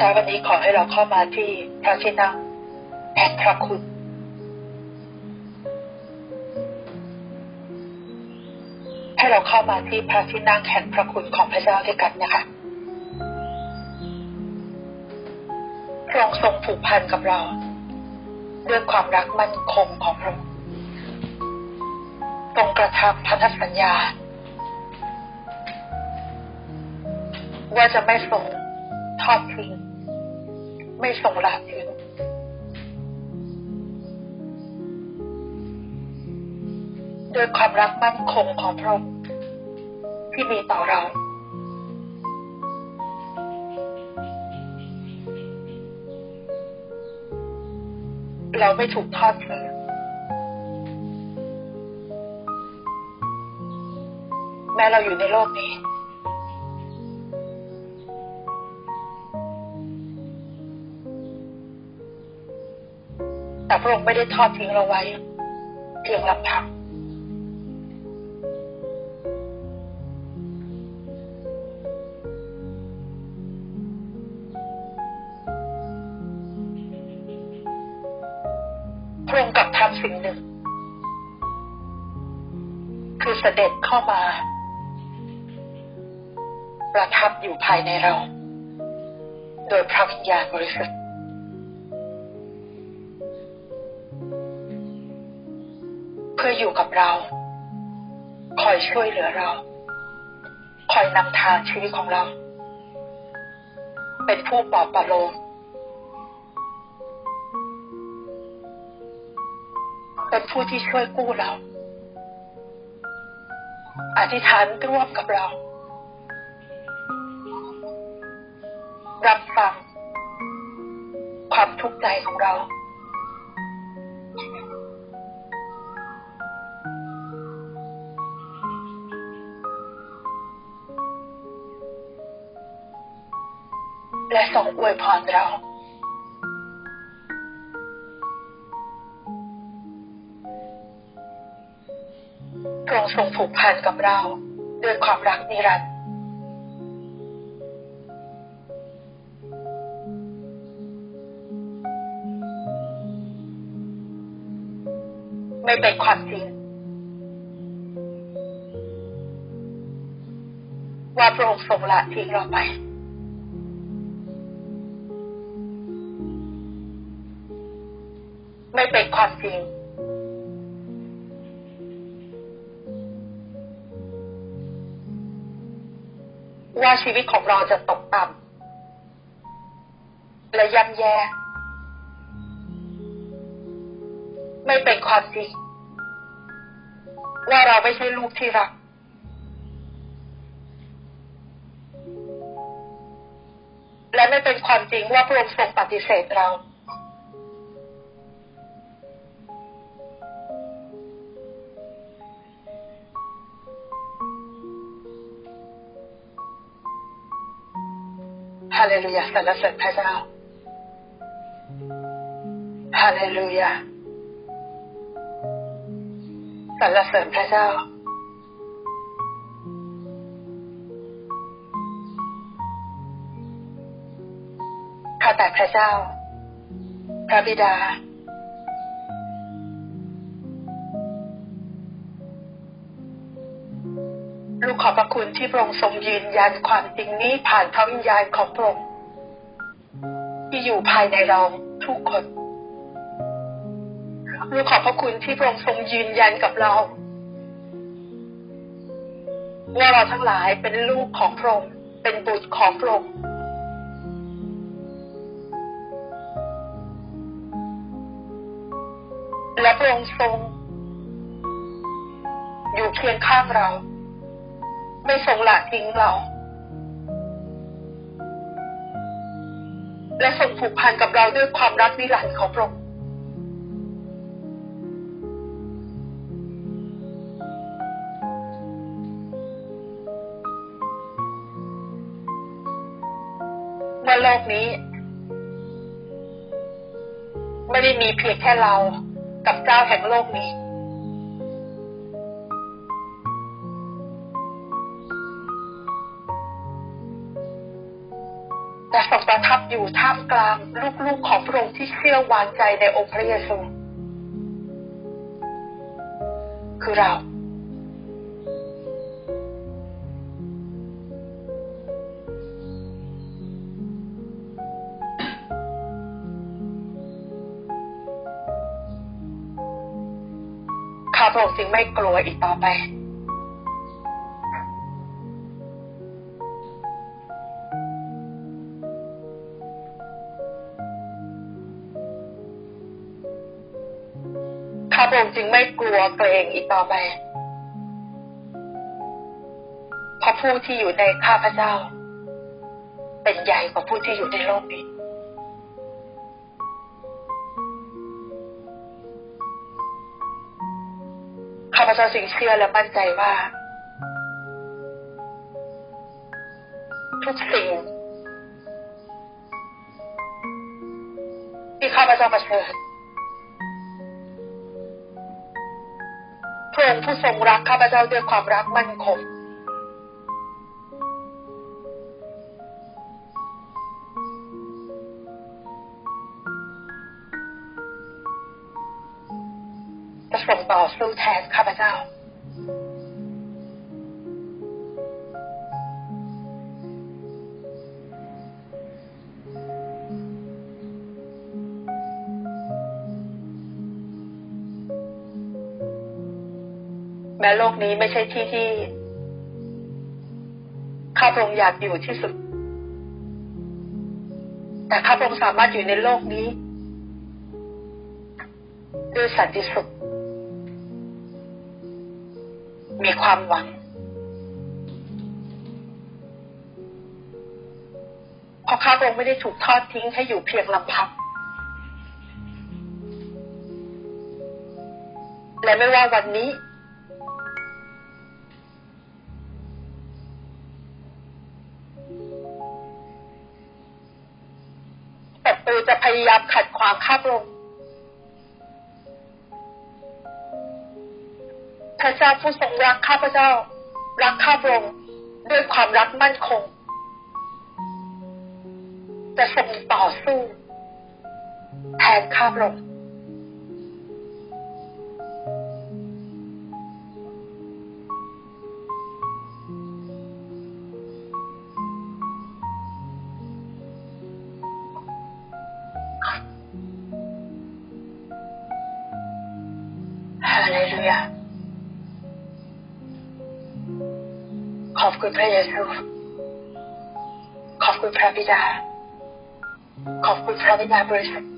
แต่วันนี้ขอให้เราเข้ามาที่พระที่นั่งแห่งพระคุณให้เราเข้ามาที่พระที่นั่งแห่งพระคุณของพระเจ้าด้วยกันนะคะพระองค์ทรงผูกพันกับเรา ด้วยความรักมั่นคงของพระองค์ทรงกระทำพันธสัญญา ว่าจะไม่ทรงทอดทิ้ง ไม่ทรงละทิ้งด้วยความรักมั่นคงของพระองค์ที่มีต่อเรา เราไม่ถูกทอดทิ้งแม้เราอยู่ในโลกนี้ พระองค์ไม่ได้ทอดทิ้งเราไว้ เพียงลำพังพระองค์กลับทำสิ่งหนึ่ง คือเสด็จเข้ามา ประทับอยู่ภายในเรา โดยพระวิญญาณบริสุทธิ์ เรา คอยช่วยเหลือเรา คอยนำทางชีวิตของเรา เป็นผู้ปลอบประโลมเป็นผู้ที่ช่วยกู้เรา อธิษฐานร่วมกับเรา รับฟังความทุกข์ใจของเรา และส่งอวยพรเรา พระองค์ทรงผูกพันกับเราด้วยความรักนิรันดร์ไม่เป็นความจริง ว่าพระองค์ทรงละทิ้งเราไป เป็นความจริง ว่าชีวิตของเราจะตกต่ำและย่ำแย่ ไม่เป็นความจริง ว่าเราไม่ใช่ลูกที่รักและไม่เป็นความจริงว่าพระองค์ทรงปฏิเสธเรา ฮาเลลูยาสรรเสริญพระเจ้าฮาเลลูยาสรรเสริญพระเจ้าข้าแต่พระเจ้า พระบิดา ขอบพระคุณที่พระองค์ทรงยืนยันความจริงนี้ผ่านพระวิญญาณของพระองค์ที่อยู่ภายในเราทุกคนลูกขอบพระคุณที่พระองค์ทรงยืนยันกับเราว่าเราทั้งหลายเป็นลูกของพระองค์เป็นบุตรของพระองค์และพระองค์ทรง อยู่เคียงข้างเรา ไม่ทรงละทิ้งเรา และทรงผูกพันกับเราด้วยความรักนิรันดร์ของพระองค์เมื่อโลกนี้ ไม่ได้มีเพียงแค่เรากับเจ้าแห่งโลกนี้ อยู่ท่ามกลางลูกๆของพระองค์ที่เชื่อวางใจในองค์พระเยซู คือเรา ข้าพระองค์จึงไม่กลัวอีกต่อไป จึงไม่กลัวเกรงอีกต่อไปเพราะผู้ที่อยู่ในข้าพเจ้า เป็นใหญ่กว่าผู้ที่อยู่ในโลกนี้ข้าพเจ้าจึงเชื่อและมั่นใจว่า ทุกสิ่งที่ข้าพเจ้าเผชิญ ระองค์ผู้ทรงรักข้าพเจ้าด้วยความรักมั่นคงจะส่งต่อสู้แทนข้าพเจ้า แม้โลกนี้ไม่ใช่ที่ที่ข้าพระองค์อยากอยู่ที่สุด แต่ข้าพระองค์สามารถอยู่ในโลกนี้ ด้วยสันติสุข มีความหวัง เพราะข้าพระองค์ไม่ได้ถูกทอดทิ้งให้อยู่เพียงลำพัง และไม่ว่าวันนี้ เจ้าผู้ทรงรักข้าพเจ้า รักข้าพระองค์ด้วยความรักมั่นคง จะทรงต่อสู้แทนข้าพระองค์ ดา ขอบคุณพระวิญญาณบริสุทธิ์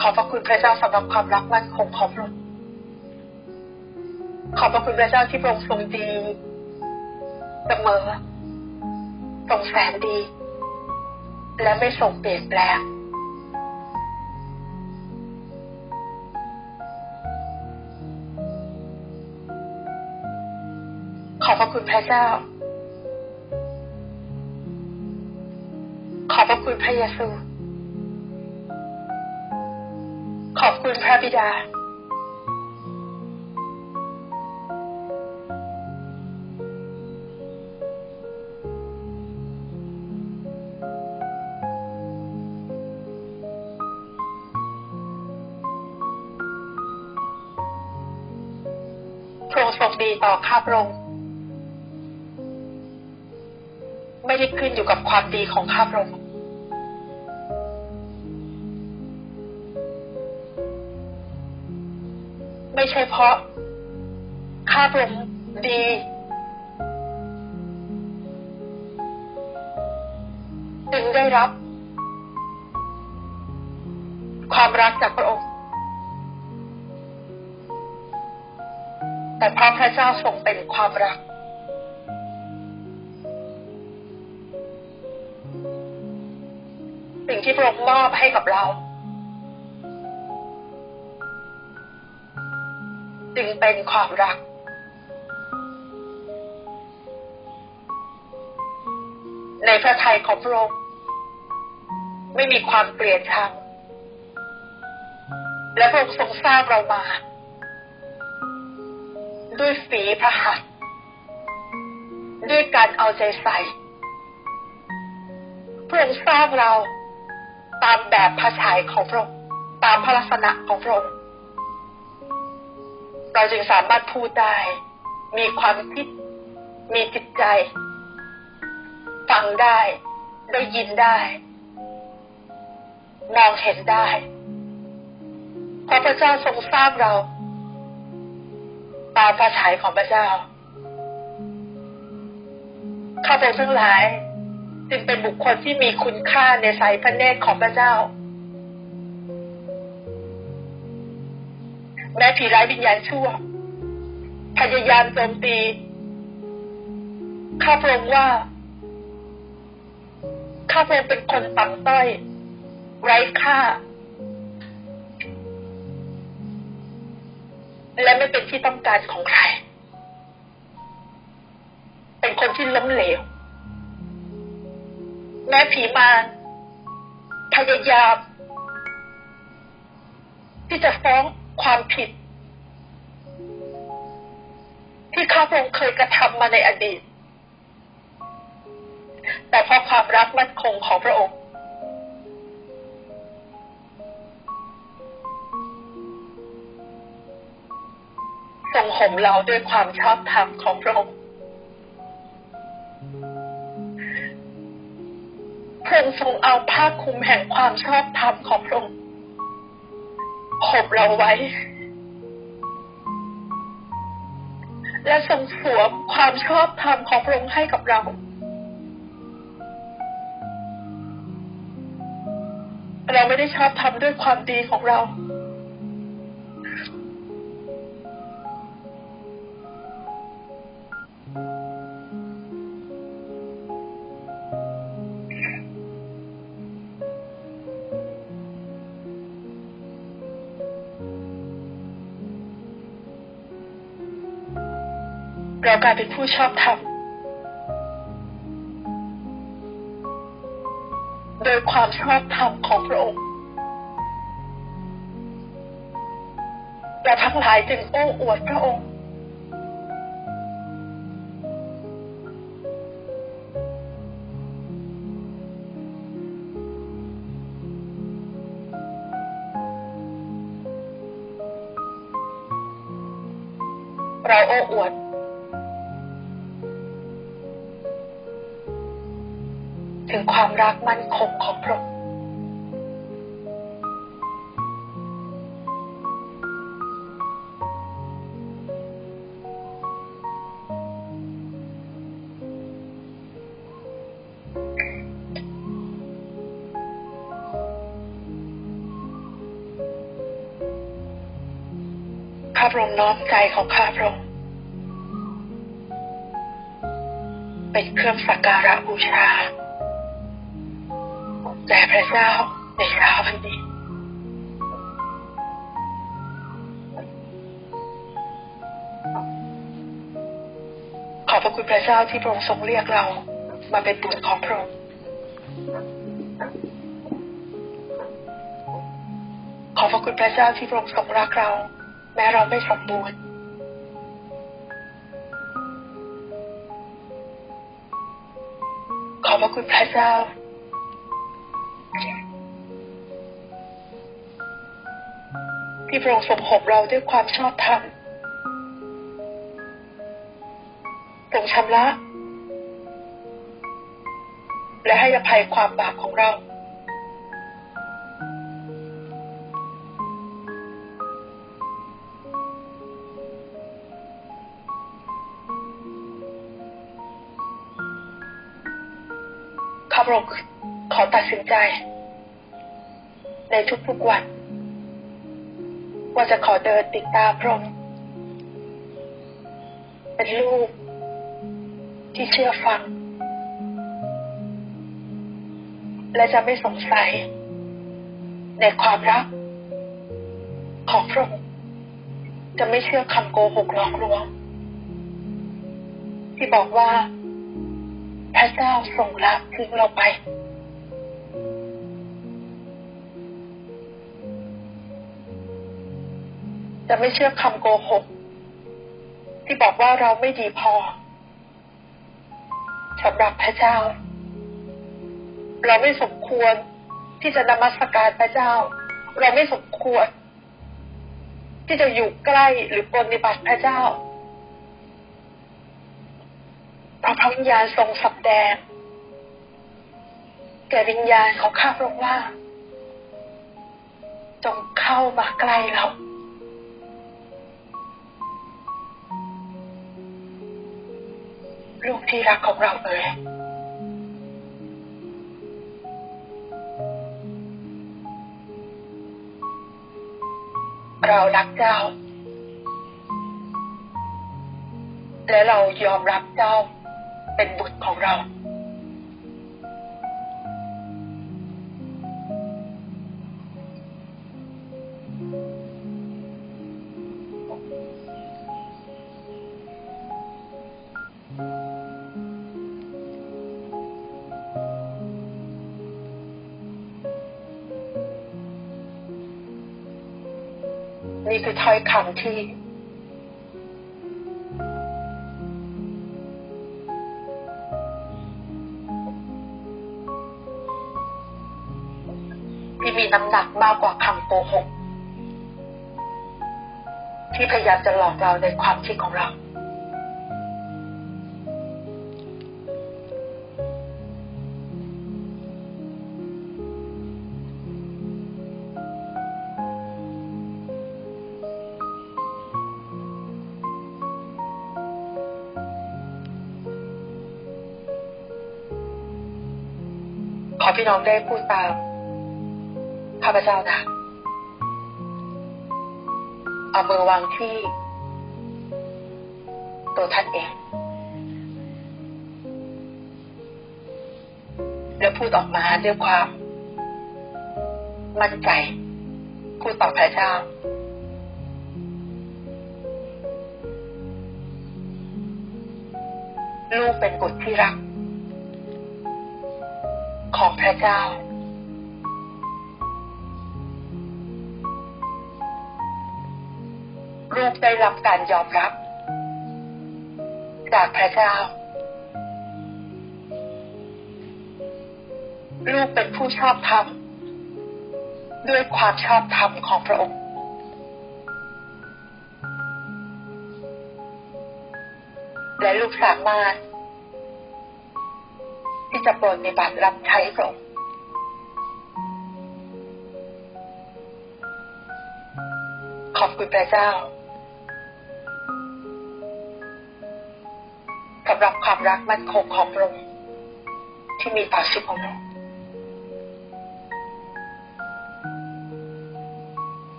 ขอบพระคุณพระเจ้าสำหรับความรักมั่นคงของพระองค์ขอบพระคุณพระเจ้าที่พระองค์ทรงดีเสมอทรงแสนดี และไม่ทรงเปลี่ยนแปลง พระเจ้า ขอบพระคุณพระเยซู ขอบคุณพระบิดา พระองค์ทรงดีต่อข้าพระองค์ ไม่ได้ขึ้นอยู่กับความดีของข้าพระองค์ไม่ใช่เพราะข้าพระองค์ดี จึงได้รับ ความรักจากพระองค์ แต่พระพระเจ้าทรงเป็นความรัก ที่พระองค์มอบให้กับเรา จึงเป็นความรัก ในพระทัยของพระองค์ไม่มีความเกลียดชังและพระองค์ทรงสร้างเรามา ด้วยฝีพระหัตถ์ด้วยการเอาใจใส่พระองค์สร้างเรา ตามแบบภาษาของพระองค์ตามพระลักษณะของพระองค์เราจึงสามารถพูดได้ มีความคิด มีจิตใจ ฟังได้ ได้ยินได้ มองเห็นได้พราะพระเจ้าทรงสร้างเรา ตามภาษายของพระเจ้า ข้าพเจ้าทั้งหลาย จึงเป็นบุคคลที่มีคุณค่าในสายพระเนตรของพระเจ้า แม้ผีร้ายวิญญาณชั่ว พยายามโจมตี ข้าพระองค์ว่า ข้าพระองค์เป็นคนต่ำต้อย ไร้ค่า และไม่เป็นที่ต้องการของใคร เป็นคนที่ล้มเหลว แม้ผีมารพยายาม ที่จะฟ้องความผิด ที่ข้าพระองค์เคยกระทำมาในอดีต แต่เพราะความรักมั่นคงของพระองค์ ทรงห่มเราด้วยความชอบธรรมของพระองค์ พระองค์ทรงเอาผ้าคลุมแห่งความชอบธรรมของพระองค์ห่มเราไว้ และทรงสวมความชอบธรรมของพระองค์ให้กับเราเราไม่ได้ชอบทำด้วยความดีของเรา เรากลายเป็นผู้ชอบธรรมโดยความชอบธรรมของพระองค์เราทั้งหลายจึงโอ้อวดพระองค์ เราโอ้อวด ถึงความรักมั่นคงของพระองค์ข้าพระองค์น้อมใจของข้าพระองค์เป็นเครื่องสักการะบูชา ระเจ้าในเช้าวันนี้ขอบพระคุณพระเจ้าที่พระองค์ทรงเรียกเรา มาเป็นบุตรของพระองค์ขอบพระคุณพระเจ้าที่พระองค์ทรงรักเรา แม้เราไม่สมบูรณ์ขอบพระคุณพระเจ้า ที่พระองค์ทรงห่มเราด้วยความชอบธรรมทรงชำระ และให้อภัยความบาปของเรา ข้าพระองค์ขอตัดสินใจ ในทุกๆวัน ว่าจะขอเดินติดตามพระองค์เป็นลูกที่เชื่อฟัง และจะไม่สงสัย ในความรัก ของพระองค์จะไม่เชื่อคำโกหกหลอกลวง ที่บอกว่า พระเจ้าทรงละทิ้งเราไป จะไม่เชื่อคำโกหก ที่บอกว่าเราไม่ดีพอสำหรับพระเจ้า เราไม่สมควรที่จะนมัสการพระเจ้า เราไม่สมควร ที่จะอยู่ใกล้หรือปฏิบัติพระเจ้าเพราะพระวิญญาณทรงสับแดงแก่วิญญาณของข้าพระองค์ว่า จงเข้ามาใกล้เรา ลูกที่รักของเราเอ่ยเรารักเจ้า และเรายอมรับเจ้าเป็นบุตรของเรา นี่คือถ้อยคำที่ที่มีน้ำหนักมากกว่าคำโกหกที่พยายามจะหลอกเราในความคิดของเรา ขอพี่น้องได้พูดตามข้าพเจ้านะเอามือวางที่ตัวท่านเอง แล้วพูดออกมาด้วยความ มั่นใจ พูดต่อพระเจ้าลูกเป็นบุตรที่รัก ระเจ้า ลูกได้รับการยอมรับ จากพระเจ้า ลูกเป็นผู้ชอบธรรมด้วยความชอบธรรมของพระองค์ และลูกสามารถ จะปฏิบัติรับใช้พระองค์ขอบคุณพระเจ้าสำหรับความรักมั่นคงของพระองค์ที่มีต่อชีวิตของเรา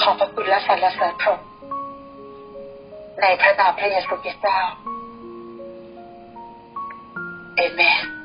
ขอบพระคุณและสรรเสริญพระองค์ในพระนามพระเยซูคริสต์เจ้าเอเมน